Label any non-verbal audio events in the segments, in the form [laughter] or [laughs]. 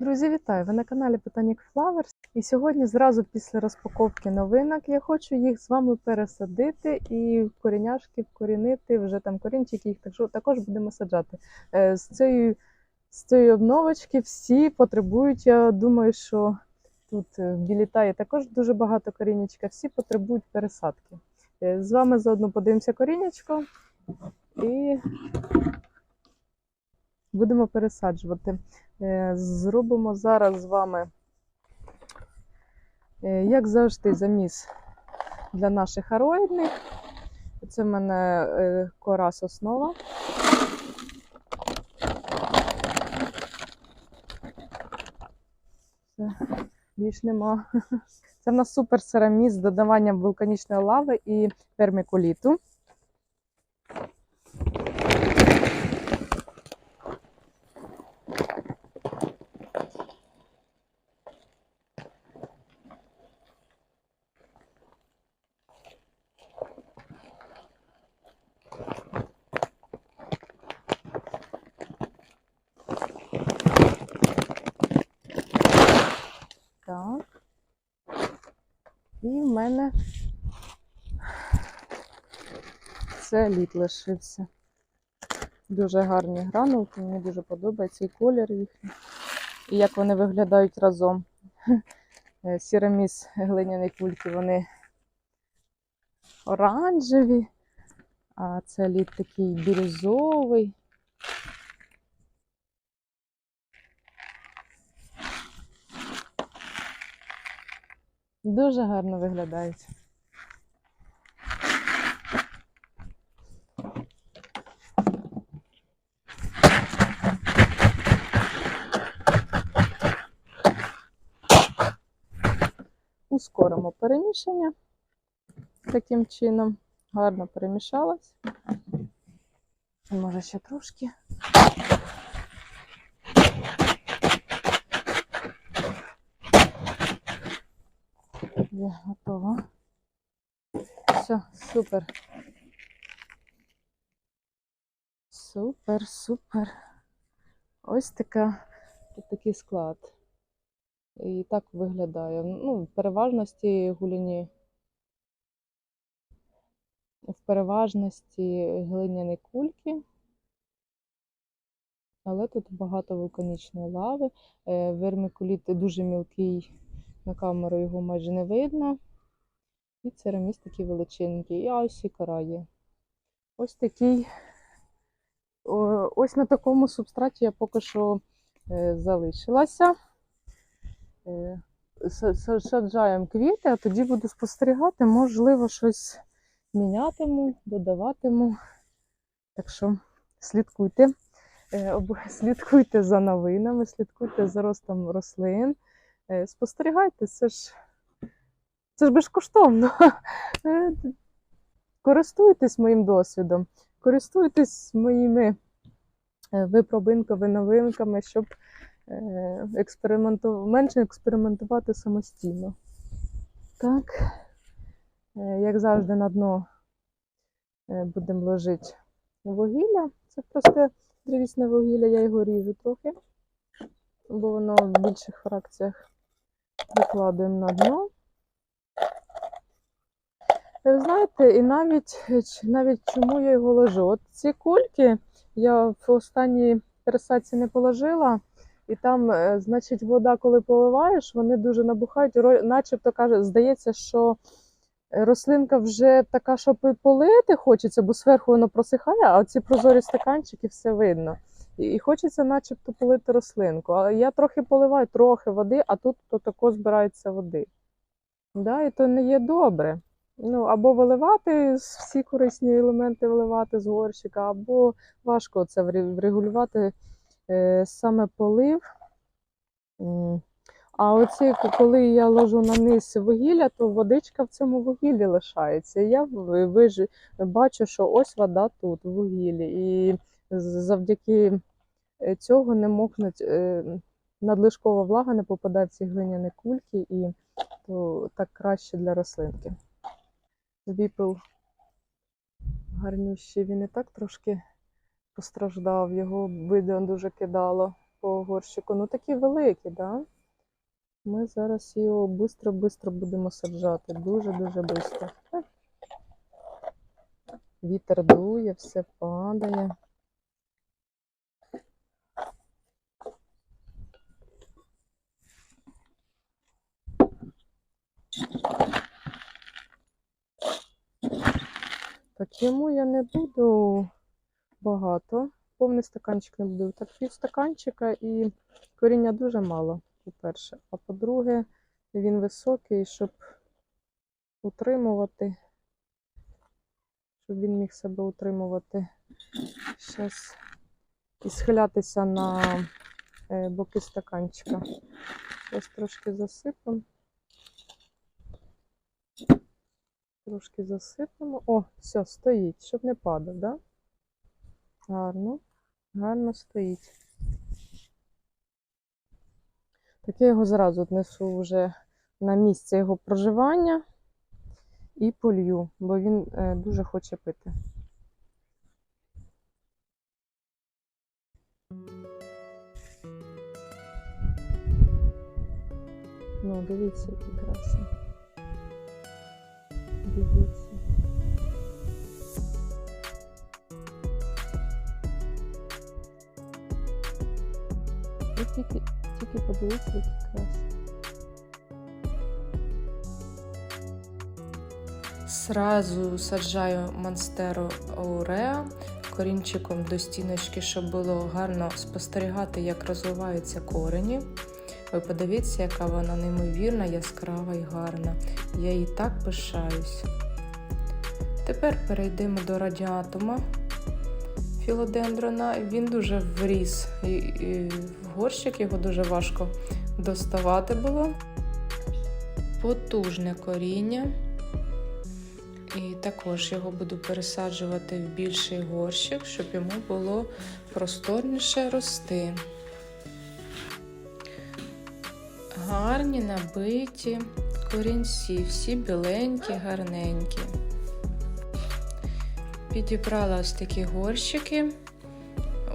Друзі, вітаю! Ви на каналі Botanic Flowers. І сьогодні, зразу після розпаковки новинок, я хочу їх з вами пересадити і коріняшки вкорінити, вже там корінчики їх також, будемо саджати. Е, З цієї, з цієї обновочки всі потребують, я думаю, що тут е, в Білітаї також дуже багато корінечка, всі потребують пересадки. Е, З вами заодно подивимося корінечко і будемо пересаджувати. Е, Зробимо зараз з вами, е, як завжди, заміс для наших ароїдних. Це в мене е, кора соснова. Все, більш нема. Це в нас супер сераміс з додаванням вулканічної лави і пермікуліту. Так. І в мене це лід лишився. Дуже гарні гранулки, мені дуже подобається і колір їхній. І як вони виглядають разом. [laughs] Е, Сіраміс глиняні кульки, вони оранжеві, а це лід такий бірюзовий. Дуже гарно виглядають. Ускоримо перемішання таким чином. Гарно перемішалось. Може ще трошки. Є готово. Все, супер. Супер, супер. Ось така, такий склад. І так виглядає. Ну, в переважності гуляні. В переважності глиняні кульки. Але тут багато вулканічної лави. Е, Вермикуліт дуже мілкий, на камеру його майже не видно. І цераміс такий величенький. І ось і кора є. Ось такий. Ось на такому субстраті я поки що е, залишилася. Е, са- са- Саджаємо квіти, а тоді буду спостерігати, можливо, щось мінятиму, додаватиму. Так що слідкуйте. Е, [laughs] Слідкуйте за новинами, слідкуйте за ростом рослин. Е, Спостерігайте, це ж це ж безкоштовно. [laughs] Е, Користуйтесь моїм досвідом, користуйтесь моїми е, випробинками, новинками, щоб експерименту... менше експериментувати самостійно. Так, як завжди, на дно будемо ложити вугілля. Це просте древісне вугілля, я його ріжу трохи, бо воно в більших фракціях викладуємо на дно. Е, Знаєте, і навіть, навіть чому я його ложу? От ці кульки я в останній пересадці не положила, і там, е, значить, вода, коли поливаєш, вони дуже набухають, начебто каже, здається, що е, рослинка вже така, щоб полити хочеться, бо зверху воно просихає, а ці прозорі стаканчики все видно. І хочеться, начебто, полити рослинку. Але я трохи поливаю, трохи води, а тут то тако збирається води. Да, і то не є добре. Ну, або виливати всі корисні елементи виливати з горщика, або важко це врегулювати е, саме полив. А оці, коли я ложу на низ вугілля, то водичка в цьому вугіллі лишається. Я бачу, що ось вода тут, в вугіллі. І завдяки е, цього не мокнуть, е, надлишкова влага не попадає в ці глиняні кульки, і то так краще для рослинки. Віпил гарнющий, він і так трошки постраждав, його видно дуже кидало. по горщику. Ну такі великі, да? Ми зараз його швидко-швидко будемо саджати. Дуже-дуже швидко. Вітер дує, все падає. Так, йому я не буду багато. Повний стаканчик не буду. Так, пів стаканчика і коріння дуже мало, по-перше. А по-друге, він високий, щоб утримувати, щоб він міг себе утримувати. Зараз і схилятися на е, боки стаканчика. Ось трошки засипемо. Трошки засипемо. О, все, стоїть, щоб не падав, да? Гарно, гарно стоїть. Так я його зразу віднесу вже на місце його проживання і полью, бо він е, дуже хоче пити. Ну, дивіться, який. Дивіться. Ви тільки, тільки подивіться, який красивий. Сразу саджаю монстеру ауреа корінчиком до стіночки, щоб було гарно спостерігати, як розвиваються корені. Ви подивіться, яка вона неймовірна, яскрава і гарна. Я їй так пишаюсь. Тепер перейдемо до радіатума філодендрона. Він дуже вріс і, і в горщик, його дуже важко доставати було. Потужне коріння. І також його буду пересаджувати в більший горщик, щоб йому було просторніше рости. Гарні набиті корінці, всі біленькі, гарненькі. Підібрала ось такі горщики.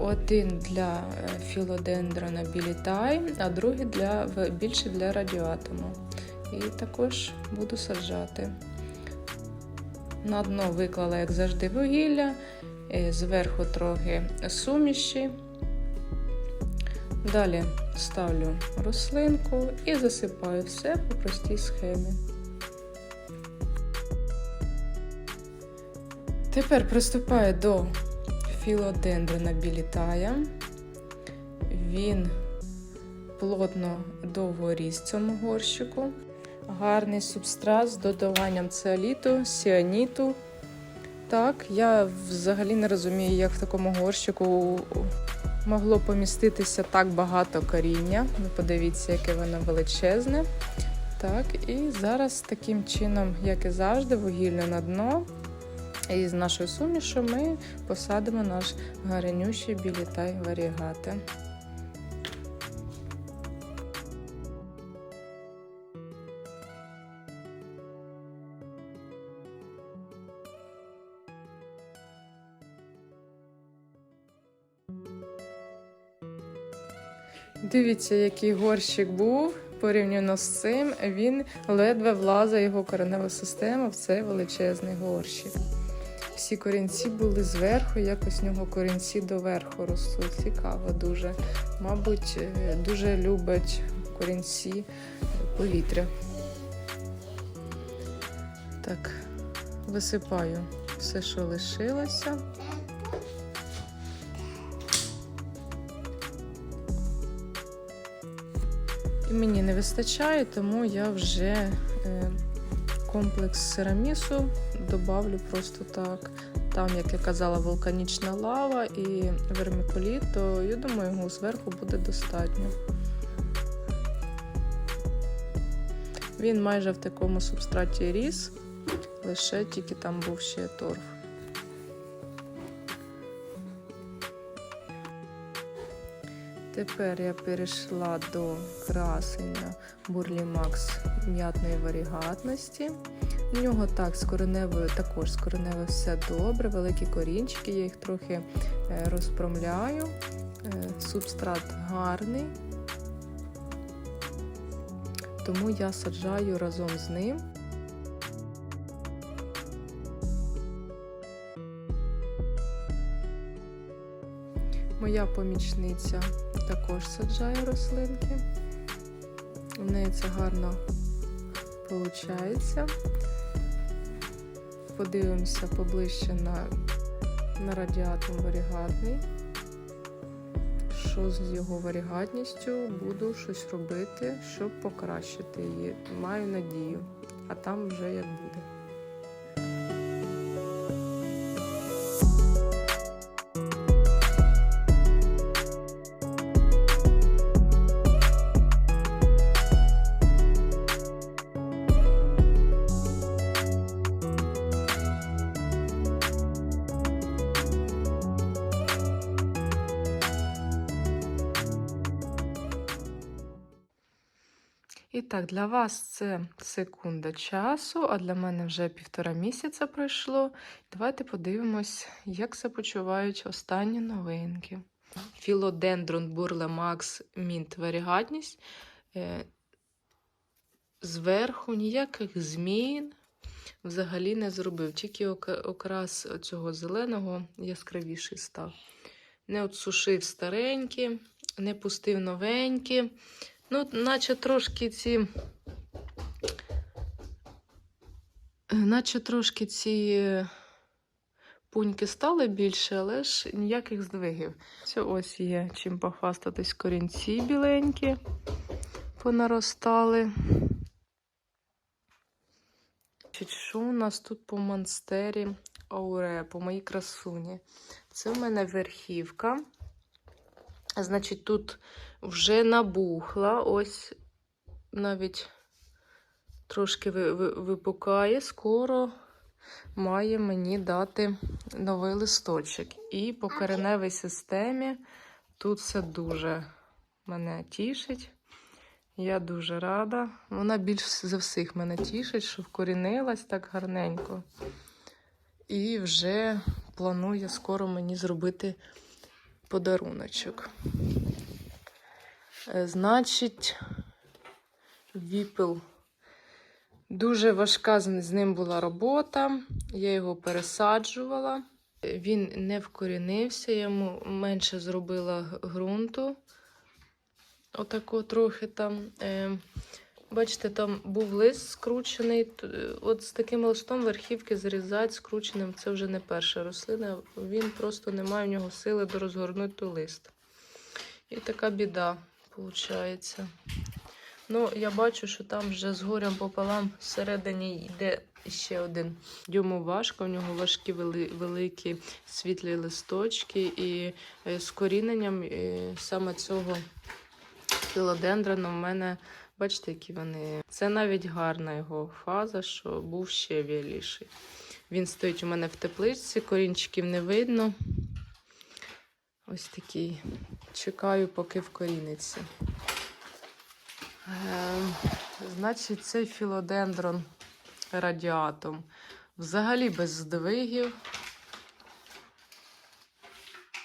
Один для е, філодендрона білітай, а другий для, більше для радіатуму. І також буду саджати. На дно виклала, як завжди, вугілля, е, зверху трохи суміші. Далі ставлю рослинку і засипаю все по простій схемі. Тепер приступаю до філодендрона білітая. Він плотно довго ріс цьому горщику. Гарний субстрат з додаванням ціоліту, сіаніту. Так, я взагалі не розумію, як в такому горщику могло поміститися так багато коріння. Ви подивіться, яке воно величезне. Так, і зараз таким чином, як і завжди, вугілля на дно. І з нашою сумішу ми посадимо наш гарнющий білітай варігати. Дивіться, який горщик був. Порівняно з цим, він ледве влазить його коренева система в цей величезний горщик. Всі корінці були зверху, якось в нього корінці доверху ростуть. Цікаво дуже. Мабуть, е, дуже любить корінці повітря. Так, висипаю все, що лишилося. Мені не вистачає, тому я вже е, комплекс сирамісу добавлю просто так. Там, як я казала, вулканічна лава і вермикуліт, то я думаю, його зверху буде достатньо. Він майже в такому субстраті ріс, лише тільки там був ще торф. Тепер я перейшла до красення Бурлімакс м'ятної варігатності. У нього так з кореневою, також з кореневою все добре, великі корінчики, я їх трохи е, розпромляю, Е, Субстрат гарний, тому я саджаю разом з ним. Моя помічниця також саджає рослинки. У неї це гарно виходить. Подивимося поближче на, на радіатум варігатний. Що з його варігатністю буду щось робити, щоб покращити її. Маю надію, а там вже як буде. І так, для вас це секунда часу, а для мене вже півтора місяця пройшло. Давайте подивимось, як себе почувають останні новинки. Філодендрон Бурле Макс Мінт варігатність. Е, Зверху ніяких змін взагалі не зробив. Тільки окрас цього зеленого яскравіший став. Не отсушив старенькі, не пустив новенькі. Ну, наче трошки ці. е, Наче трошки ці е, пуньки стали більше, але ж ніяких здвигів. Це ось є чим похвастатись корінці біленькі понаростали. Що у нас тут по монстері Ауре, по моїй красуні? Це в мене верхівка. Значить, тут вже набухла, ось навіть трошки ви- ви- випукає, скоро має мені дати новий листочок. І по кореневій системі тут все дуже мене тішить. Я дуже рада. Вона більш за всіх мене тішить, що вкорінилась так гарненько. І вже планує скоро мені зробити подаруночок. Е, Значить, віпел. Дуже важка з ним була робота. Я його пересаджувала. Він не вкорінився, йому менше зробила ґрунту. Отако трохи там. Е, бачите, там був лист скручений. Е, От з таким листом верхівки зрізати скрученим це вже не перша рослина. Він просто не має в нього сили до розгорнути лист. І така біда виходить. Ну, я бачу, що там вже з горем пополам всередині йде ще один. Йому важко, в нього важкі вели, великі світлі листочки, і е, з коріненням е, саме цього філодендрона в мене, бачите, які вони. Це навіть гарна його фаза, що був ще віліший. Він стоїть у мене в тепличці, корінчиків не видно. Ось такий. Чекаю, поки вкоріниться. Е, значить, цей філодендрон радіатум. Взагалі без здвигів.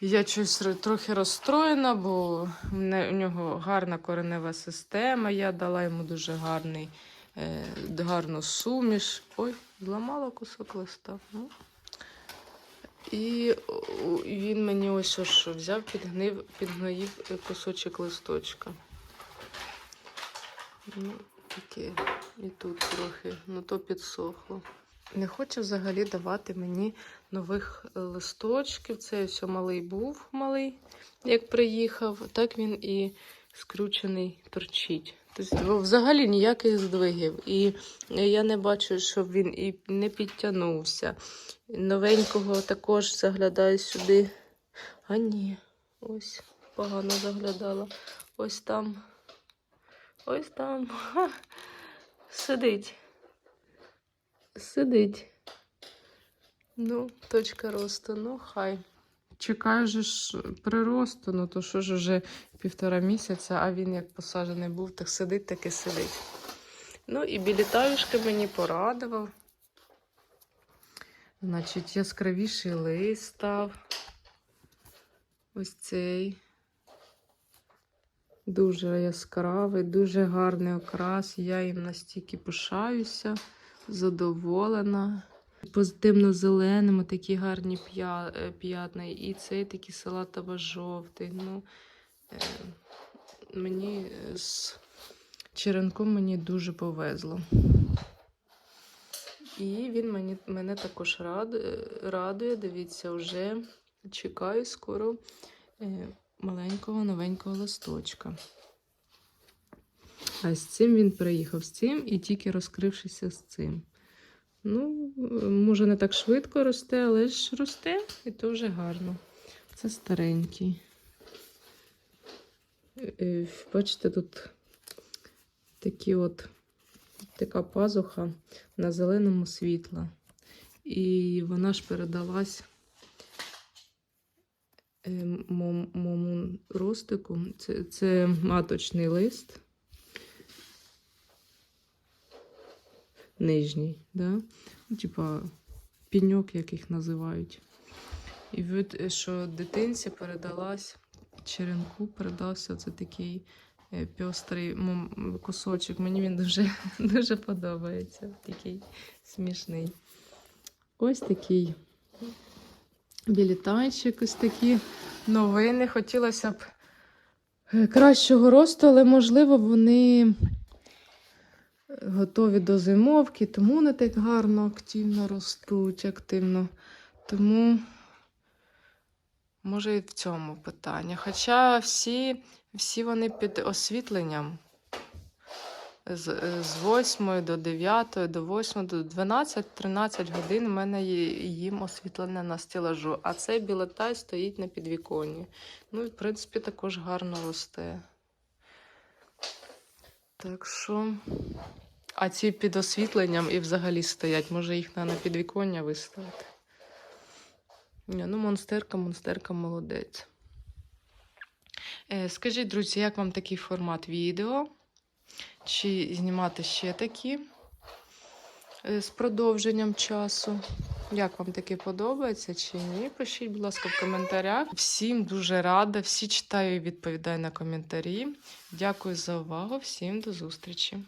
Я щось трохи розстроєна, бо у нього гарна коренева система. Я дала йому дуже гарний, е, гарну суміш. Ой, зламала кусок листа. Ну. І він мені ось що, що взяв, підгнив, підгноїв кусочок листочка. Ну, таке. І тут трохи, ну то підсохло. Не хоче взагалі давати мені нових е, листочків. Це все малий був малий, як приїхав, так він і скручений торчить. Тобто взагалі ніяких здвигів. І я не бачу, щоб він і не підтягнувся. Новенького також заглядаю сюди. А ні, ось погано заглядала. Ось там. Ось там. Ха, сидить. Сидить. Ну, точка росту, ну хай. Чекаю же ж приросту, ну то що ж уже півтора місяця, а він як посаджений був, так сидить, так і сидить. Ну і білітаюшки мені порадував. Значить, яскравіший лист став. Ось цей Дуже яскравий, дуже гарний окрас. Я їм настільки пишаюся, задоволена. Позитивно-зеленими такі гарні е, п'ятна. І цей такий салатово-жовтий. Ну, е, мені е, з черенком мені дуже повезло. І він мені, мене також радує, радує. Дивіться, вже чекаю скоро маленького новенького листочка. А з цим він приїхав з цим і тільки розкрившися з цим. Ну, може, не так швидко росте, але ж росте, і то вже гарно. Це старенький. Е, е, Бачите, тут такі от, така пазуха на зеленому світла. І вона ж передалась е, моєму ростику. Це, це маточний лист. Нижній, да? Ну, Типа піньок, як їх називають. І від, е, що дитинці передалась, черенку передався це такий е, пьострий кусочок. Мені він дуже, [laughs] дуже подобається. Такий смішний. Ось такий білітайчик, ось такі новини. Хотілося б е, кращого росту, але можливо вони готові до зимовки, тому не так гарно активно ростуть, активно. Тому, може, і в цьому питання. Хоча всі, всі вони під освітленням. З, з 8 до 9, до 8 до 12-13 годин в мене їм освітлення на стелажу, а цей білетай стоїть на підвіконні. Ну, і, в принципі, також гарно росте. Так що. А ці під освітленням і взагалі стоять. Може їх на, підвіконня виставити. Ні, ну, монстерка, монстерка молодець. Е, скажіть, друзі, як вам такий формат відео? Чи знімати ще такі е, з продовженням часу? Як вам таке подобається чи ні? Пишіть, будь ласка, в коментарях. Всім дуже рада, всі читаю і відповідаю на коментарі. Дякую за увагу, всім до зустрічі!